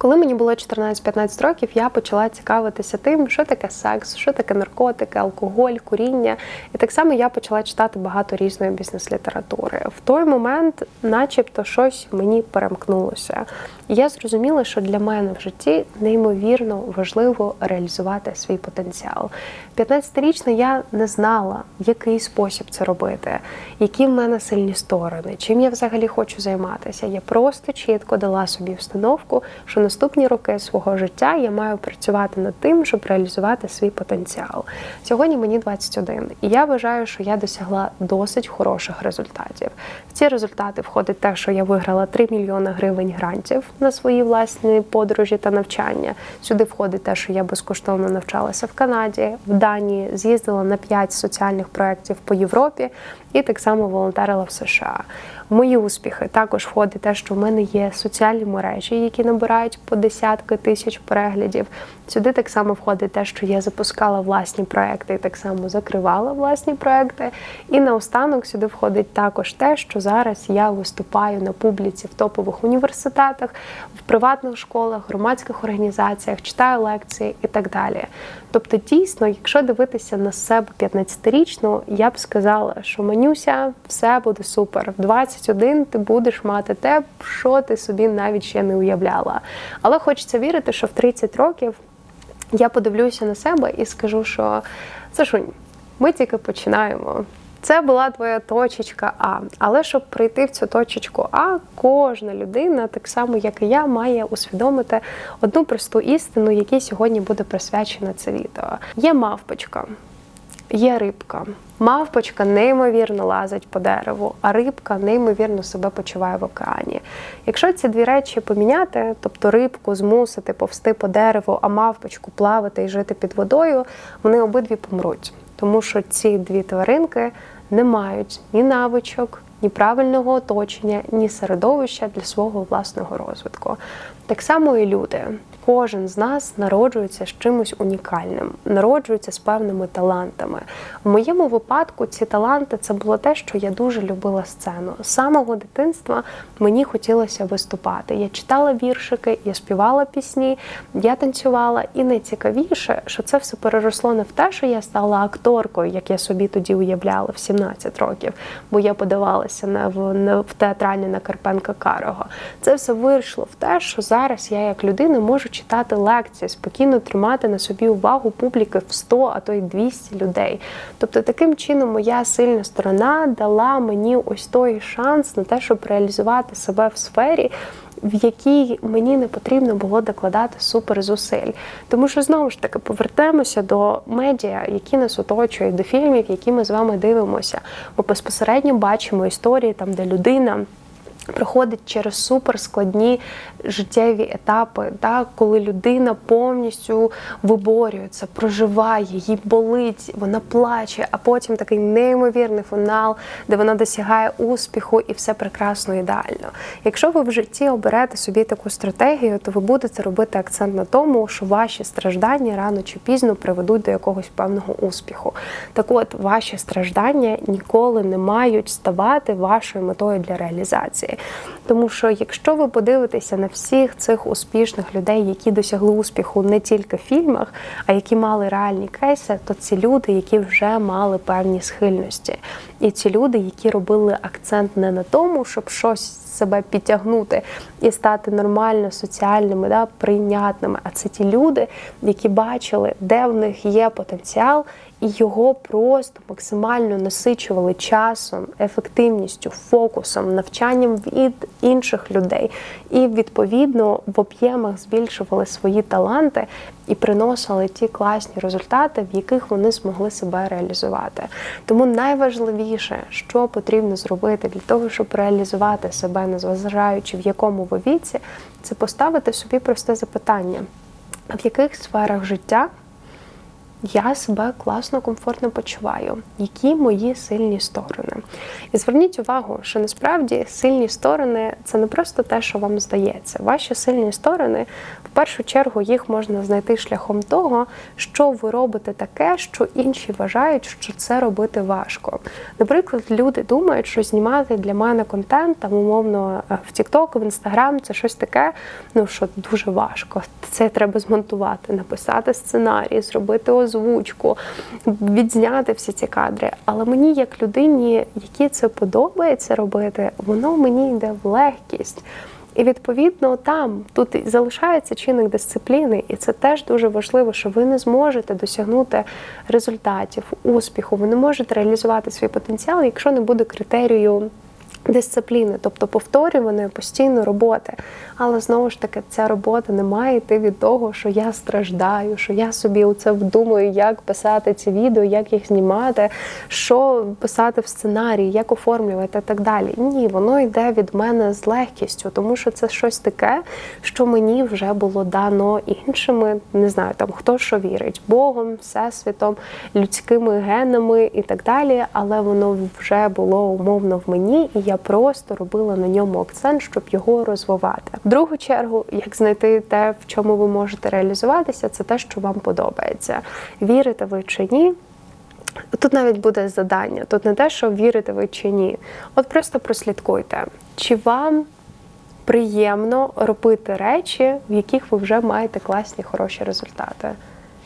Коли мені було 14-15 років, я почала цікавитися тим, що таке секс, що таке наркотики, алкоголь, куріння. І так само я почала читати багато різної бізнес-літератури. В той момент, начебто, щось мені перемкнулося. І я зрозуміла, що для мене в житті неймовірно важливо реалізувати свій потенціал. 15-річна я не знала, який спосіб це робити, які в мене сильні сторони, чим я взагалі хочу займатися. Я просто чітко дала собі установку, що наступні роки свого життя я маю працювати над тим, щоб реалізувати свій потенціал. Сьогодні мені 21, і я вважаю, що я досягла досить хороших результатів. В ці результати входить те, що я виграла 3 мільйони гривень грантів на свої власні подорожі та навчання. Сюди входить те, що я безкоштовно навчалася в Канаді, в Данії, з'їздила на 5 соціальних проєктів по Європі і так само волонтерила в США. Мої успіхи також входить те, що в мене є соціальні мережі, які набирають по десятки тисяч переглядів. Сюди так само входить те, що я запускала власні проекти і так само закривала власні проекти. І наостанок сюди входить також те, що зараз я виступаю на публіці в топових університетах, в приватних школах, громадських організаціях, читаю лекції і так далі. Тобто, дійсно, якщо дивитися на себе 15-річну, я б сказала, що Манюся, все буде супер. В 21 ти будеш мати те, що ти собі навіть ще не уявляла. Але хочеться вірити, що в 30 років я подивлюся на себе і скажу, що Сашунь, ми тільки починаємо. Це була твоя точечка А. Але щоб прийти в цю точечку А, кожна людина, так само як і я, має усвідомити одну просту істину, якій сьогодні буде присвячена це відео. Є мавпочка, є рибка. Мавпочка неймовірно лазить по дереву, а рибка неймовірно себе почуває в океані. Якщо ці дві речі поміняти, тобто рибку змусити повсти по дереву, а мавпочку плавати і жити під водою, вони обидві помруть. Тому що ці дві тваринки не мають ні навичок, ні правильного оточення, ні середовища для свого власного розвитку. Так само і люди. Кожен з нас народжується з чимось унікальним, народжується з певними талантами. В моєму випадку ці таланти це було те, що я дуже любила сцену. З самого дитинства мені хотілося виступати. Я читала віршики, я співала пісні, я танцювала. І найцікавіше, що це все переросло не в те, що я стала акторкою, як я собі тоді уявляла в 17 років, бо я подавалася на в, на, в театральні на Карпенка Карого. Це все вийшло в те, що зараз я як людина можу читати лекції, спокійно тримати на собі увагу публіки в 100, а то й 200 людей. Тобто, таким чином, моя сильна сторона дала мені ось той шанс на те, щоб реалізувати себе в сфері. В якій мені не потрібно було докладати супер зусиль, тому що знову ж таки повертаємося до медіа, які нас оточують, до фільмів, які ми з вами дивимося. Ми безпосередньо бачимо історії там, де людина проходить через суперскладні життєві етапи, так, коли людина повністю виборюється, проживає, їй болить, вона плаче, а потім такий неймовірний фінал, де вона досягає успіху і все прекрасно ідеально. Якщо ви в житті оберете собі таку стратегію, то ви будете робити акцент на тому, що ваші страждання рано чи пізно приведуть до якогось певного успіху. Так от, ваші страждання ніколи не мають ставати вашою метою для реалізації. Тому що якщо ви подивитеся на всіх цих успішних людей, які досягли успіху не тільки в фільмах, а які мали реальні кейси, то ці люди, які вже мали певні схильності, і ці люди, які робили акцент не на тому, щоб щось себе підтягнути і стати нормально соціальними, да, прийнятними. А це ті люди, які бачили, де в них є потенціал, і його просто максимально насичували часом, ефективністю, фокусом, навчанням від інших людей, і відповідно в об'ємах збільшували свої таланти і приносили ті класні результати, в яких вони змогли себе реалізувати. Тому найважливіше, що потрібно зробити для того, щоб реалізувати себе, незважаючи в якому ви віці, це поставити собі просте запитання: в яких сферах життя я себе класно, комфортно почуваю, які мої сильні сторони. І зверніть увагу, що насправді сильні сторони це не просто те, що вам здається. Ваші сильні сторони, в першу чергу, їх можна знайти шляхом того, що ви робите таке, що інші вважають, що це робити важко. Наприклад, люди думають, що знімати для мене контент, там умовно е, в TikTok, в Instagram, це щось таке, ну що дуже важко. Це треба змонтувати, написати сценарій, зробити озвучку, відзняти всі ці кадри. Але мені, як людині, якій це подобається робити, воно мені йде в легкість. І відповідно там тут залишається чинник дисципліни, і це теж дуже важливо, що ви не зможете досягнути результатів, успіху, ви не можете реалізувати свій потенціал, якщо не буде критерію дисципліни, тобто повторюваної постійно роботи. Але знову ж таки, ця робота не має йти від того, що я страждаю, що я собі у це вдумаю, як писати ці відео, як їх знімати, що писати в сценарії, як оформлювати і так далі. Ні, воно йде від мене з легкістю, тому що це щось таке, що мені вже було дано іншими. Не знаю, там хто що вірить, Богом, всесвітом, людськими генами і так далі. Але воно вже було умовно в мені, і я просто робила на ньому акцент, щоб його розвивати. В другу чергу, як знайти те, в чому ви можете реалізуватися, це те, що вам подобається. Вірите ви чи ні? Тут навіть буде задання. Тут не те, що вірите ви чи ні. От просто прослідкуйте, чи вам приємно робити речі, в яких ви вже маєте класні хороші результати.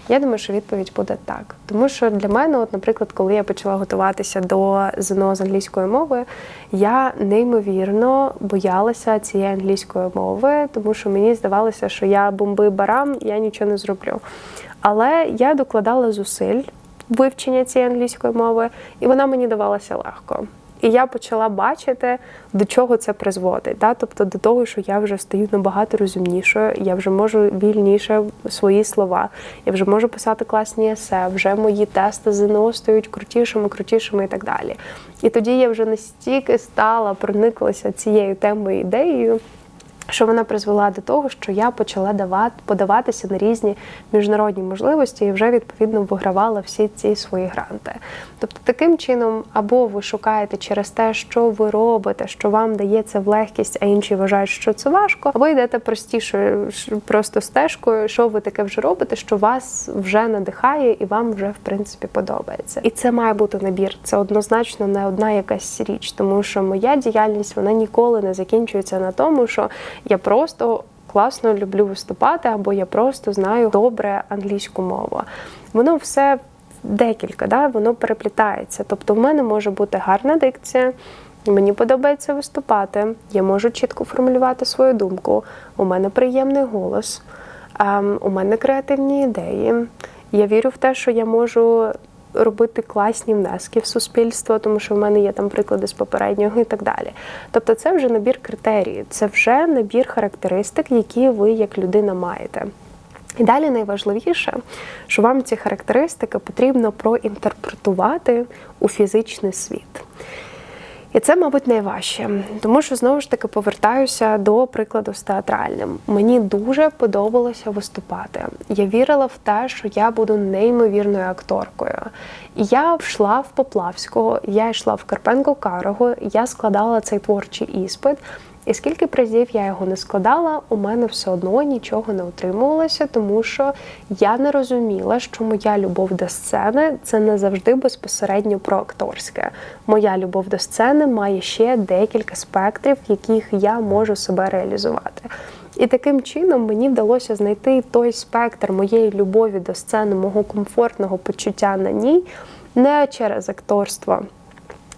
Я думаю, що відповідь буде так. Тому що для мене, от, наприклад, коли я почала готуватися до ЗНО з англійської мови, я неймовірно боялася цієї англійської мови, тому що мені здавалося, що я бомби барам, я нічого не зроблю. Але я докладала зусиль вивчення цієї англійської мови, і вона мені давалася легко. І я почала бачити, до чого це призводить. Да? Тобто до того, що я вже стаю набагато розумнішою, я вже можу вільніше свої слова, я вже можу писати класні есе, вже мої тести ЗНО стають крутішими, крутішими і так далі. І тоді я вже настільки стала прониклася цією темою ідеєю що вона призвела до того, що я почала давати подаватися на різні міжнародні можливості і вже відповідно вигравала всі ці свої гранти. Тобто, таким чином, або ви шукаєте через те, що ви робите, що вам дається в легкість, а інші вважають, що це важко, або йдете простішою, просто стежкою, що ви таке вже робите, що вас вже надихає і вам вже в принципі подобається. І це має бути набір. Це однозначно не одна якась річ, тому що моя діяльність вона ніколи не закінчується на тому, що я просто класно люблю виступати, або я просто знаю добре англійську мову. Воно все декілька, да, воно переплітається. Тобто, в мене може бути гарна дикція. Мені подобається виступати, я можу чітко формулювати свою думку. У мене приємний голос, ем, у мене креативні ідеї. Я вірю в те, що я можу робити класні внески в суспільство, тому що в мене є там приклади з попереднього і так далі. Тобто, це вже набір критерій, це вже набір характеристик, які ви як людина маєте. І далі найважливіше, що вам ці характеристики потрібно проінтерпретувати у фізичний світ. І це, мабуть, найважче, тому що знову ж таки повертаюся до прикладу з театральним. Мені дуже подобалося виступати. Я вірила в те, що я буду неймовірною акторкою. Я йшла в Поплавського, я йшла в Карпенко Карого, я складала цей творчий іспит. І скільки б разів я його не складала, у мене все одно нічого не утримувалося, тому що я не розуміла, що моя любов до сцени це не завжди безпосередньо про акторське. Моя любов до сцени має ще декілька спектрів, в яких я можу себе реалізувати. І таким чином мені вдалося знайти той спектр моєї любові до сцени, мого комфортного почуття на ній, не через акторство.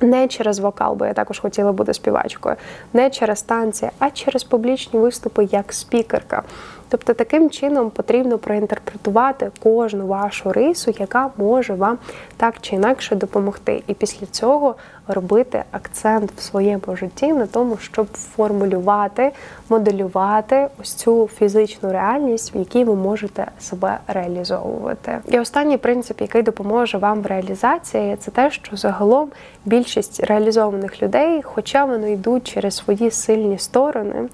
Не через вокал, бо я також хотіла бути співачкою, не через танці, а через публічні виступи як спікерка. Тобто таким чином потрібно проінтерпретувати кожну вашу рису, яка може вам так чи інакше допомогти. І після цього робити акцент в своєму житті на тому, щоб формулювати, моделювати ось цю фізичну реальність, в якій ви можете себе реалізовувати. І останній принцип, який допоможе вам в реалізації, це те, що загалом більшість реалізованих людей, хоча вони йдуть через свої сильні сторони,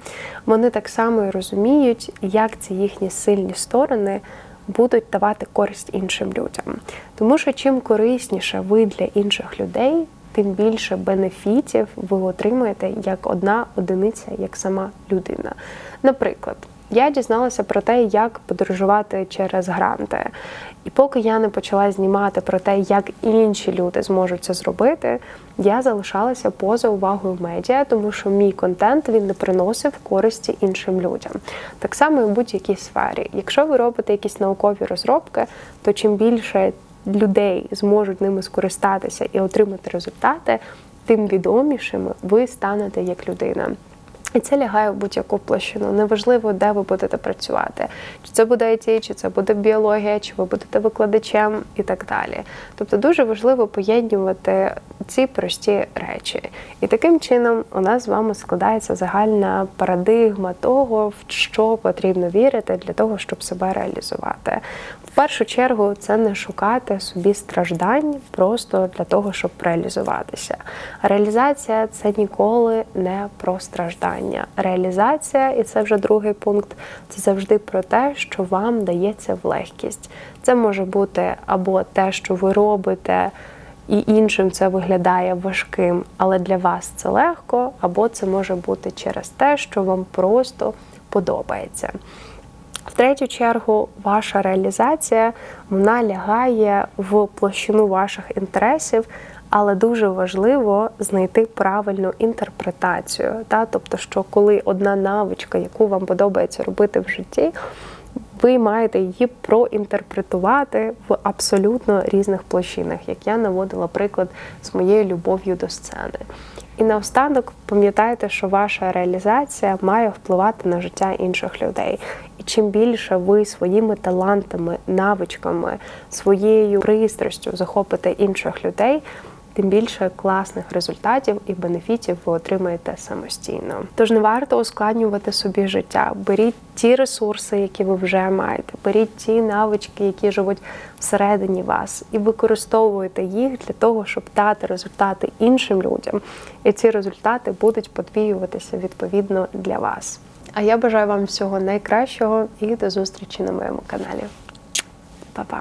вони так само і розуміють, як ці їхні сильні сторони будуть давати користь іншим людям. Тому що чим корисніше ви для інших людей, тим більше бенефітів ви отримуєте як одна одиниця, як сама людина. Наприклад, я дізналася про те, як подорожувати через гранти. І поки я не почала знімати про те, як інші люди зможуть це зробити, я залишалася поза увагою медіа, тому що мій контент він не приносив користі іншим людям. Так само і в будь-якій сфері. Якщо ви робите якісь наукові розробки, то чим більше людей зможуть ними скористатися і отримати результати, тим відомішими ви станете як людина. І це лягає в будь-яку площину. Неважливо, де ви будете працювати. Чи це буде IT, чи це буде біологія, чи ви будете викладачем і так далі. Тобто дуже важливо поєднувати ці прості речі. І таким чином у нас з вами складається загальна парадигма того, в що потрібно вірити для того, щоб себе реалізувати. В першу чергу це не шукати собі страждань просто для того, щоб реалізуватися. Реалізація це ніколи не про страждання. Реалізація, і це вже другий пункт, це завжди про те, що вам дається в легкість. Це може бути або те, що ви робите. І іншим це виглядає важким, але для вас це легко, або це може бути через те, що вам просто подобається. В третю чергу, ваша реалізація вона лягає в площину ваших інтересів, але дуже важливо знайти правильну інтерпретацію. Та? Тобто, що коли одна навичка, яку вам подобається робити в житті, ви маєте її проінтерпретувати в абсолютно різних площинах, як я наводила приклад з моєю любов'ю до сцени. І наостанок пам'ятайте, що ваша реалізація має впливати на життя інших людей. І чим більше ви своїми талантами, навичками, своєю пристрастю захопите інших людей. Тим більше класних результатів і бенефітів ви отримаєте самостійно. Тож не варто ускладнювати собі життя. Беріть ті ресурси, які ви вже маєте, беріть ті навички, які живуть всередині вас, і використовуйте їх для того, щоб дати результати іншим людям. І ці результати будуть подвіюватися відповідно для вас. А я бажаю вам всього найкращого і до зустрічі на моєму каналі. Па-па!